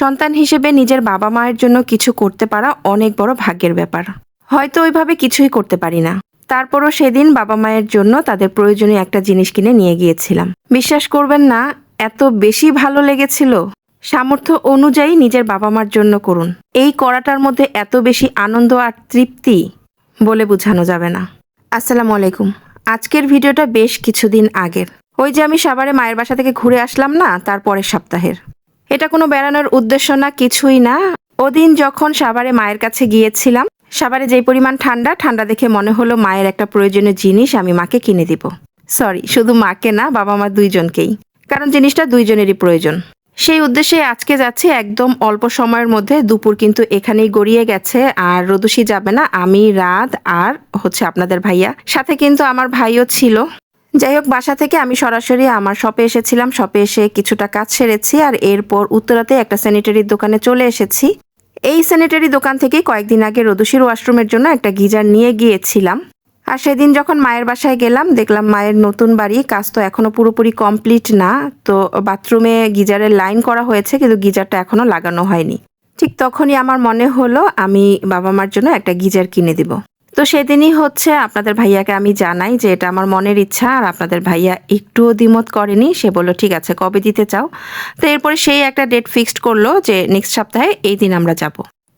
সন্তান হিসেবে নিজের বাবা মায়ের জন্য কিছু করতে পারা অনেক বড় ভাগ্যের ব্যাপার। হয়তো ওইভাবে কিছুই করতে পারি না। তারপরও সেদিন বাবা মায়ের জন্য তাদের প্রয়োজনীয় একটা জিনিস কিনে নিয়ে গিয়েছিলাম। বিশ্বাস করবেন না, এত বেশি ভালো লেগেছিল। সামর্থ্য অনুযায়ী নিজের বাবা মার জন্য করুন। এই করাটার মধ্যে এত বেশি আনন্দ আর তৃপ্তি বলে বোঝানো যাবে না। আসসালামু আলাইকুম। আজকের ভিডিওটা বেশ কিছুদিন আগের। ওই যে আমি সাভারে মায়ের বাসা থেকে ঘুরে আসলাম না তার পরের সপ্তাহের। এটা কোনো বেড়ানোর উদ্দেশ্য না, কিছুই না। ওদিন যখন সাভারে মায়ের কাছে গিয়েছিলাম, সাভারে যেই পরিমাণ ঠান্ডা ঠান্ডা দেখে মনে হলো মায়ের একটা প্রয়োজনীয় জিনিস আমি মাকে কিনে দিব। সরি, শুধু মাকে না, বাবা মা দুইজনকেই। কারণ জিনিসটা দুইজনেরই প্রয়োজন। সেই উদ্দেশ্যে আজকে যাচ্ছি একদম অল্প সময়ের মধ্যে, দুপুর কিন্তু এখানেই গড়িয়ে গেছে, আর রদুষি যাবে না, আমি, রাত, আর হচ্ছে আপনাদের ভাইয়া। সাথে কিন্তু আমার ভাইও ছিল। যাই হোক, বাসা থেকে আমি সরাসরি আমার শপে এসেছিলাম। শপে এসে কিছুটা কাজ সেরেছি আর এরপর উত্তরাতে একটা স্যানিটারির দোকানে চলে এসেছি। এই স্যানিটারি দোকান থেকে কয়েকদিন আগে রদুশির ওয়াশরুমের জন্য একটা গিজার নিয়ে গিয়েছিলাম। আর সেদিন যখন মায়ের বাসায় গেলাম, দেখলাম মায়ের নতুন বাড়ি, কাজ তো এখনও পুরোপুরি কমপ্লিট না। তো বাথরুমে গিজারের লাইন করা হয়েছে, কিন্তু গিজারটা এখনও লাগানো হয়নি। ঠিক তখনই আমার মনে হলো, আমি বাবা মার জন্য একটা গিজার কিনে দিব। তো সেদিনই হচ্ছে আপনাদের ভাইয়াকে আমি জানাই যে এটা আমার মনের ইচ্ছা আর আপনাদের ভাইয়া একটুও দ্বিমত করেনি। সে বলল, ঠিক আছে, কবে দিতে চাও? তো এরপরে সেই একটা ডেট ফিক্সড করল যে নেক্সট সপ্তাহে এই দিন আমরা যাব।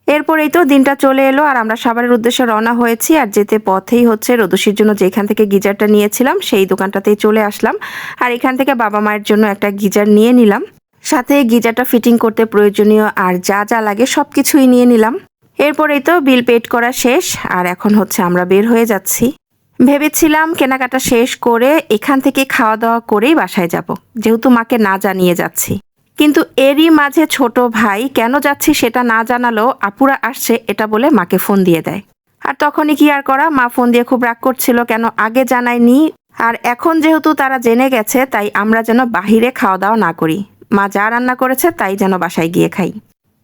এরপরেই তো দিনটা চলে এলো আর আমরা সাভারের উদ্দেশ্যে রওনা হয়েছি আর যেতে পথেই হচ্ছে রদুষির জন্য যেখান থেকে গিজারটা নিয়েছিলাম, সেই দোকানটাতেই চলে আসলাম। আর এখান থেকে বাবা মায়ের জন্য একটা গিজার নিয়ে নিলাম। সাথে গিজারটা ফিটিং করতে প্রয়োজনীয় আর যা যা লাগে সব কিছুই নিয়ে নিলাম। এরপরেই তো বিল পেড করা শেষ, আর এখন হচ্ছে আমরা বের হয়ে যাচ্ছি। ভেবেছিলাম কেনাকাটা শেষ করে এখান থেকে খাওয়া দাওয়া করেই বাসায় যাব, যেহেতু মাকে না জানিয়ে যাচ্ছি। কিন্তু এরই মাঝে ছোট ভাই কেন যাচ্ছি সেটা না জানালো, আপুরা আসছে এটা বলে মাকে ফোন দিয়ে দেয়। আর তখনই কি আর করা, মা ফোন দিয়ে খুব রাগ করছিল, কেন আগে জানায়নি? আর এখন যেহেতু তারা জেনে গেছে, তাই আমরা যেন বাহিরে খাওয়া দাওয়া না করি। মা যা রান্না করেছে, তাই যেন বাসায় গিয়ে খাই।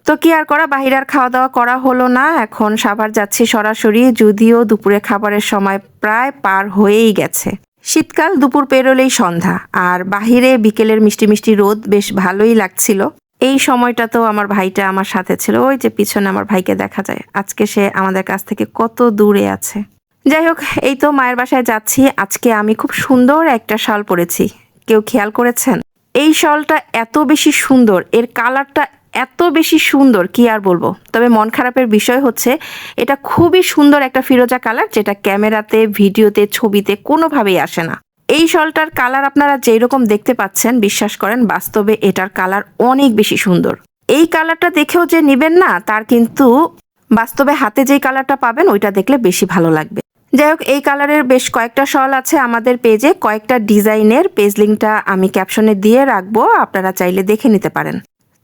তো কি আর করা? বাহির আর খাওয়া দাওয়া করা হলো না। এখন সাভার যাচ্ছি সরাসরি, যদিও দুপুরে খাবারের সময় প্রায় পার হয়েই গেছে। শীতকাল দুপুর পেরোলেই সন্ধ্যা, আর বাহিরে বিকেলের মিষ্টি মিষ্টি রোদ বেশ ভালোই লাগছিল। এই সময়টা তো আমার ভাইটা আমার সাথে ছিল, ওই যে পিছনে আমার ভাইকে দেখা যায়। আজকে সে আমাদের কাছ থেকে কত দূরে আছে। যাই হোক, এই তো মায়ের বাসায় যাচ্ছি। আজকে আমি খুব সুন্দর একটা শাল পরেছি। কেউ খেয়াল করেছেন? এই শলটা এত বেশি সুন্দর, এর কালারটা এত বেশি সুন্দর, কি আর বলব? তবে মন খারাপের বিষয় হচ্ছে, এটা খুবই সুন্দর একটা ফিরোজা কালার, যেটা ক্যামেরাতে, ভিডিওতে, ছবিতে কোনোভাবেই আসে না। এই শলটার কালার আপনারা যেই রকম দেখতে পাচ্ছেন, বিশ্বাস করেন, বাস্তবে এটার কালার অনেক বেশি সুন্দর। এই কালারটা দেখেও যে নেবেন না, তার কিন্তু বাস্তবে হাতে যেই কালারটা পাবেন, ওইটা দেখলে বেশি ভালো লাগবে। যাই হোক, এই কালারের বেশ কয়েকটা শল আছে আমাদের পেজে। কয়েকটা ডিজাইনের পেজ লিঙ্কটা আমি ক্যাপশনে দিয়ে রাখব, আপনারা চাইলে দেখে নিতে পারেন।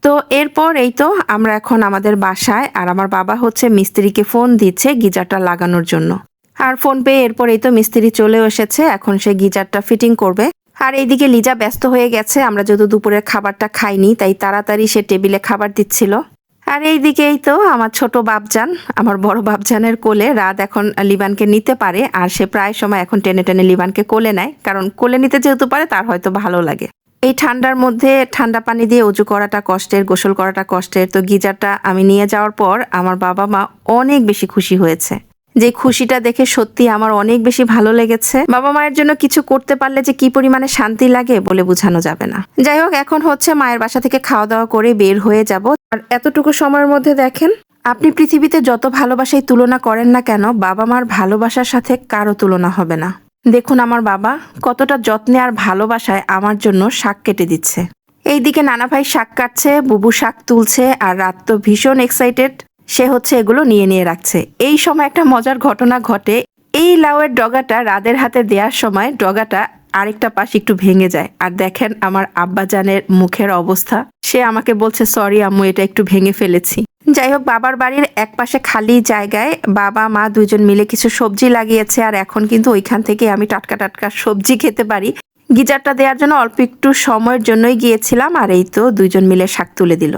তো এরপর এই তো, আমরা এখন আমাদের বাসায়, আর আমার বাবা হচ্ছে মিস্ত্রিকে ফোন দিচ্ছে গিজারটা লাগানোর জন্য। আর ফোন পেয়ে এরপর এই তো মিস্ত্রি চলেও এসেছে, এখন সে গিজারটা ফিটিং করবে। আর এইদিকে লিজা ব্যস্ত হয়ে গেছে, আমরা যেহেতু দুপুরের খাবারটা খাইনি, তাই তাড়াতাড়ি সে টেবিলে খাবার দিচ্ছিল। আর এই দিকেই তো আমার ছোট বাপজান, আমার বড় বাপজানের কোলে রাত এখন লিবানকে নিতে পারে, আর সে প্রায় সময় এখন টেনে টেনে লিবানকে কোলে নেয়, কারণ কোলে নিতে যেহেতু পারে তার হয়তো ভালো লাগে। এই ঠান্ডার মধ্যে ঠান্ডা পানি দিয়ে উজু করাটা কষ্টের, গোসল করাটা কষ্টের, তো গিজারটা আমি নিয়ে যাওয়ার পর আমার বাবা মা অনেক বেশি খুশি হয়েছে। যে খুশিটা দেখে সত্যি আমার অনেক বেশি ভালো লেগেছে। বাবা মায়ের জন্য কিছু করতে পারলে যে কি পরিমাণে শান্তি লাগে বলে বোঝানো যাবে না। যাই হোক, এখন হচ্ছে মায়ের বাসা থেকে খাওয়া দাওয়া করে বের হয়ে যাব। আর এতটুকু সময়ের মধ্যে দেখেন, আপনি পৃথিবীতে যত ভালোবাসাই তুলনা করেন না কেন, বাবা মার ভালোবাসার সাথে কারও তুলনা হবে না। দেখুন আমার বাবা কতটা যত্নে আর ভালোবাসায় আমার জন্য শাক কেটে দিচ্ছে। এইদিকে নানা ভাই শাক কাটছে, বুবু শাক তুলছে, আর রাত তো ভীষণ এক্সাইটেড সে হচ্ছে এগুলো নিয়ে নিয়ে রাখছে। এই সময় একটা মজার ঘটনা ঘটে। এই লাউয়ের ডগাটা রাদের হাতে দেওয়ার সময় ডগাটা আরেকটা পাশ একটু ভেঙে যায়। আর দেখেন আমার আব্বাজানের মুখের অবস্থা। সে আমাকে বলছে, সরি আম্মু, এটা একটু ভেঙে ফেলেছি। যাই হোক, বাবার বাড়ির এক পাশে খালি জায়গায় বাবা, মা দুজন মিলে কিছু সবজি লাগিয়েছে। আর এখন কিন্তু ওইখান থেকে আমি টাটকা টাটকা সবজি খেতে পারি। গিজারটা দেওয়ার জন্য অল্প একটু সময়ের জন্যই গিয়েছিলাম। আর এই তো দুইজন মিলে শাক তুলে দিল।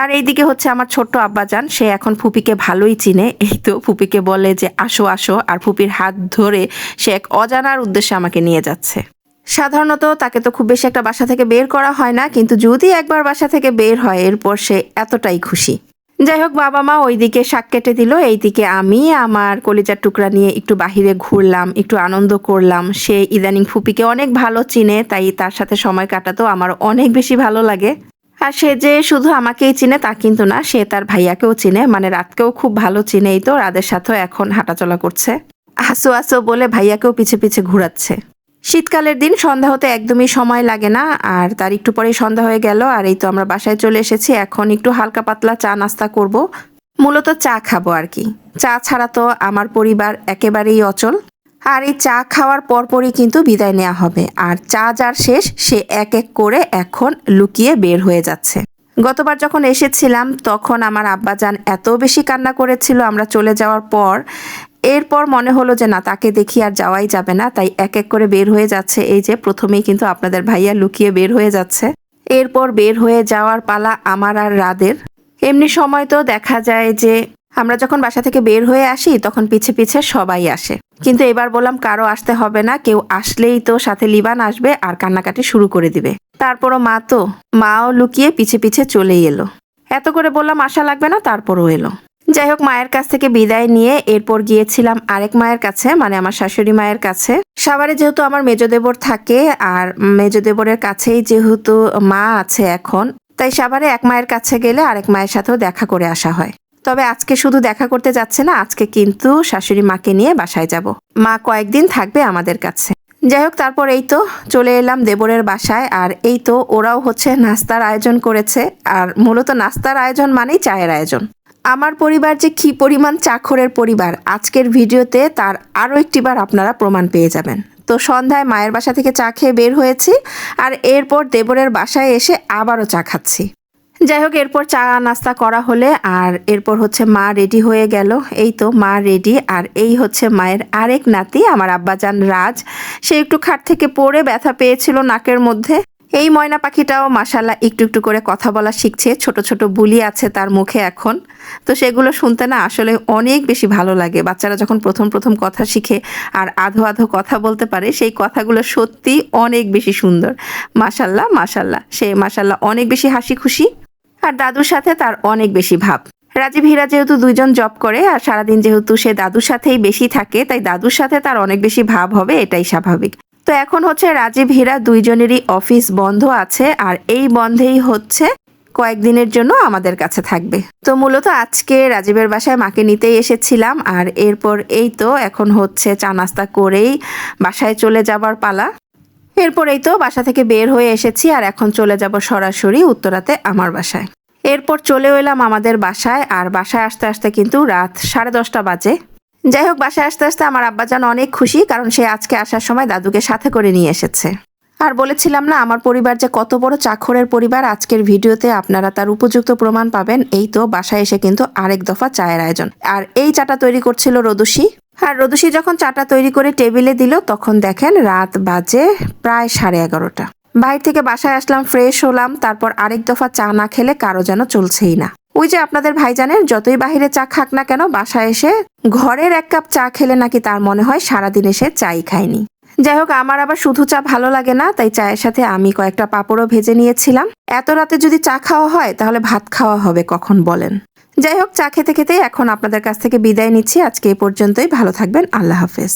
আর এইদিকে হচ্ছে আমার ছোট্ট আব্বাজান, সে এখন ফুপিকে ভালোই চিনে। এই তো ফুপিকে বলে যে, আসো আসো। আর ফুপির হাত ধরে সে এক অজানার উদ্দেশ্যে আমাকে নিয়ে যাচ্ছে। সাধারণত তাকে তো খুব বেশি একটা বাসা থেকে বের করা হয় না, কিন্তু যদি একবার বাসা থেকে বের হয়, এরপর সে এতটাই খুশি। যাই হোক, বাবা মা ওইদিকে শাক কেটে দিল। এইদিকে আমি আমার কলিজার টুকরা নিয়ে একটু বাহিরে ঘুরলাম, একটু আনন্দ করলাম। সে ইদানিং ফুপিকে অনেক ভালো চিনে, তাই তার সাথে সময় কাটাতেও আমার অনেক বেশি ভালো লাগে। আর সে যে শুধু আমাকেই চিনে, তা কিন্তু না। সে তার ভাইয়াকেও চিনে মানে রাতকেও খুব ভালো চিনে এই তো, রাদের সাথেও এখন হাঁটাচলা করছে। আসো আসো বলে ভাইয়াকেও পিছে পিছে ঘুরাচ্ছে। শীতকালের দিন সন্ধ্যা হতে একদমই সময় লাগে না, আর তার একটু পরেই সন্ধ্যা হয়ে গেল, আর এই তো আমরা বাসায় চলে এসেছি। এখন একটু হালকা পাতলা চা নাস্তা করব। মূলত চা খাব আর কি। চা ছাড়া তো আমার পরিবার একেবারেই অচল। আর এই চা খাওয়ার পরপরই কিন্তু বিদায় নেওয়া হবে। আর চা যার শেষ, সে এক এক করে এখন লুকিয়ে বের হয়ে যাচ্ছে। গতবার যখন এসেছিলাম, তখন আমার আব্বাজান এত বেশি কান্না করেছিল আমরা চলে যাওয়ার পর। এরপর মনে হলো যে, না, তাকে দেখি আর যাওয়াই যাবে না। তাই এক এক করে বের হয়ে যাচ্ছে। এই যে, প্রথমেই কিন্তু আপনাদের ভাইয়া লুকিয়ে বের হয়ে যাচ্ছে। এরপর বের হয়ে যাওয়ার পালা আমার আর রাদের। এমনি সময় তো দেখা যায় যে, আমরা যখন বাসা থেকে বের হয়ে আসি, তখন পিছে পিছে সবাই আসে। কিন্তু এবার বললাম, কারও আসতে হবে না, কেউ আসলেই তো সাথে লিবান আসবে আর কান্নাকাটি শুরু করে দিবে। তারপরও মা তো, মাও লুকিয়ে পিছে পিছে চলেই এলো। এত করে বললাম, আশা লাগবে না? তারপরও এলো। যাই হোক, মায়ের কাছ থেকে বিদায় নিয়ে এরপর গিয়েছিলাম আরেক মায়ের কাছে মানে আমার শাশুড়ি মায়ের কাছে। সাভারে যেহেতু আমার মেজদেবর থাকে আর মেজদেবরের কাছেই যেহেতু মা আছে এখন, তাই সাভারে এক মায়ের কাছে গেলে আরেক মায়ের সাথেও দেখা করে আসা হয়। তবে আজকে শুধু দেখা করতে যাচ্ছে না, আজকে কিন্তু শাশুড়ি মাকে নিয়ে বাসায় যাব। মা কয়েকদিন থাকবে আমাদের কাছে। যাই হোক, তারপর এই তো চলে এলাম দেবরের বাসায়, আর এই তো ওরাও হচ্ছে নাস্তার আয়োজন করেছে, আর মূলত নাস্তার আয়োজন মানেই চায়ের আয়োজন। আমার পরিবার যে কি পরিমাণ চাখরের পরিবার, আজকের ভিডিওতে তার আরও একটিবার আপনারা প্রমাণ পেয়ে যাবেন। তো সন্ধ্যায় মায়ের বাসা থেকে চা খেয়ে বের হয়েছি, আর এরপর দেবরের বাসায় এসে আবারও চা খাচ্ছি। যাই হোক এরপর চা নাস্তা করা হলে আর এরপর হচ্ছে মা রেডি হয়ে গেল। এই তো মা রেডি। আর এই হচ্ছে মায়ের আরেক নাতি, আমার আব্বাজান রাজ। সে একটু খাট থেকে পড়ে ব্যথা পেয়েছিল নাকের মধ্যে। এই ময়না পাখিটাও মাসাল্লাহ একটু একটু করে কথা বলা শিখছে। ছোট ছোট বুলি আছে তার মুখে এখন। তো সেগুলো শুনতে না আসলে অনেক বেশি ভালো লাগে। বাচ্চারা যখন প্রথম প্রথম কথা শিখে আর আধো আধো কথা বলতে পারে, সেই কথাগুলো সত্যি অনেক বেশি সুন্দর। মাসাল্লাহ মাসাল্লাহ সে মাসাল্লাহ অনেক বেশি হাসি খুশি আর দাদুর সাথে তার অনেক বেশি ভাব। রাজীব হীরা যেহেতু দুইজন জব করে আর সারাদিন যেহেতু সে দাদুর সাথেই বেশি থাকে, তাই দাদুর সাথে তার অনেক বেশি ভাব হবে, এটাই স্বাভাবিক। তো এখন হচ্ছে রাজীব হীরা দুইজনেরই অফিস বন্ধ আছে আর এই বন্ধেই হচ্ছে কয়েকদিনের জন্য আমাদের কাছে থাকবে। তো মূলত আজকে রাজীবের বাসায় মাকে নিতেই এসেছিলাম আর এরপর এই তো এখন হচ্ছে চা নাস্তা করেই বাসায় চলে যাবার পালা। এরপর এই তো বাসা থেকে বের হয়ে এসেছি আর এখন চলে যাব সরাসরি উত্তরাতে আমার বাসায়। এরপর চলে এলাম আমাদের বাসায়, আর বাসায় আসতে আসতে কিন্তু রাত সাড়ে দশটা বাজে। যাই হোক, বাসায় আসতে আসতে আমার আব্বা আব্বাজান অনেক খুশি, কারণ সে আজকে আসার সময় দাদুকে সাথে করে নিয়ে এসেছে। আর বলেছিলাম না, আমার পরিবার যে কত বড় চাখরের পরিবার, আজকের ভিডিওতে আপনারা তার উপযুক্ত প্রমাণ পাবেন। এই তো, বাসায় এসে কিন্তু আরেক দফা চায়ের আয়োজন। আর এই চাটা তৈরি করছিল রদুষি। আর রদুষি যখন চাটা তৈরি করে টেবিলে দিল, তখন দেখেন রাত বাজে প্রায় সাড়ে এগারোটা। বাইরে থেকে বাসায় আসলাম ফ্রেশ হলাম, তারপর আরেক দফা চা না খেলে কারও যেন চলছেই না। ওই যে আপনাদের ভাইজানের, যতই বাহিরে চা খাক না কেন, বাসায় এসে ঘরের এক কাপ চা খেলে নাকি তার মনে হয় সারাদিন এসে চাই খায়নি। যাই হোক, আমার আবার শুধু চা ভালো লাগে না, তাই চায়ের সাথে আমি কয়েকটা পাঁপড়ও ভেজে নিয়েছিলাম। এত রাতে যদি চা খাওয়া হয়, তাহলে ভাত খাওয়া হবে, কখন বলেন? যাই হোক, চা খেতে খেতে এখন আপনাদের কাছ থেকে বিদায় নিচ্ছি। আজকে এ পর্যন্তই, ভালো থাকবেন, আল্লাহ হাফেজ।